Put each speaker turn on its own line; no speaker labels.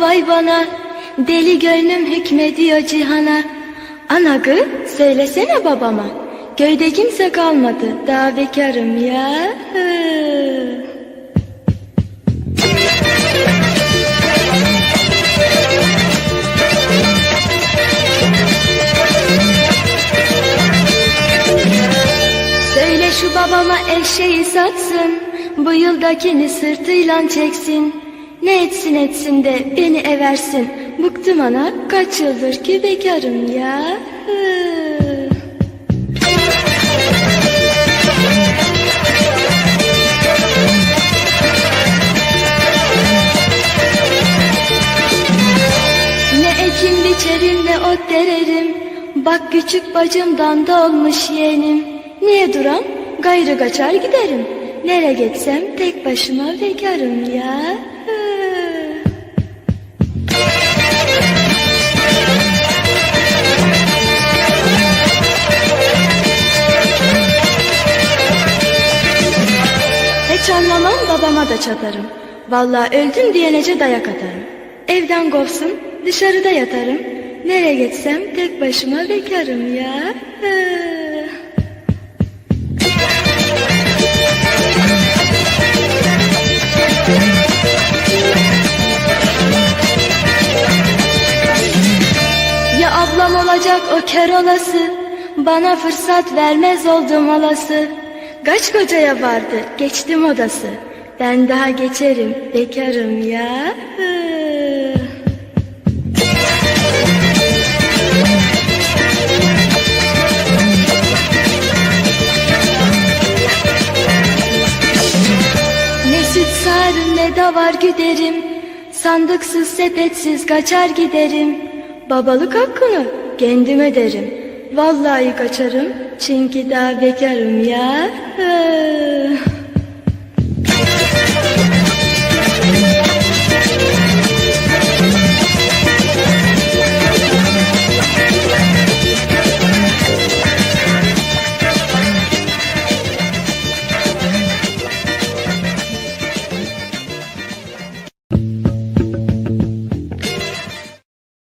vay bana. Deli gönlüm hükmediyor cihana. Anagı söylesene babama. Köyde kimse kalmadı daha bekarım ya. Söyle şu babama eşeği satsın. Bu yıldakini sırtıyla çeksin Ne etsin etsin de beni eversin. Bıktım ana kaç yıldır ki bekarım ya. Ne ekin biçerim ne ot dererim. Bak küçük bacımdan da olmuş yeğenim. Niye duram? Gayrı kaçar giderim. Nere geçsem tek başıma bekarım ya anlamam babama da çatarım. Vallahi öldüm diyenece dayak atarım. Evden kovsun dışarıda yatarım. Nereye geçsem tek başıma bekarım ya. Ya ablam olacak o kör olası Bana fırsat vermez oldum olası Kaç kocaya vardı? Geçtim odası. Ben daha geçerim bekarım ya. Ne süt sağarım ne davar güderim Sandıksız sepetsiz kaçar giderim. Babalık hakkını kendim öderim Vallahi kaçarım çünkü daha bekarım ya. Ee.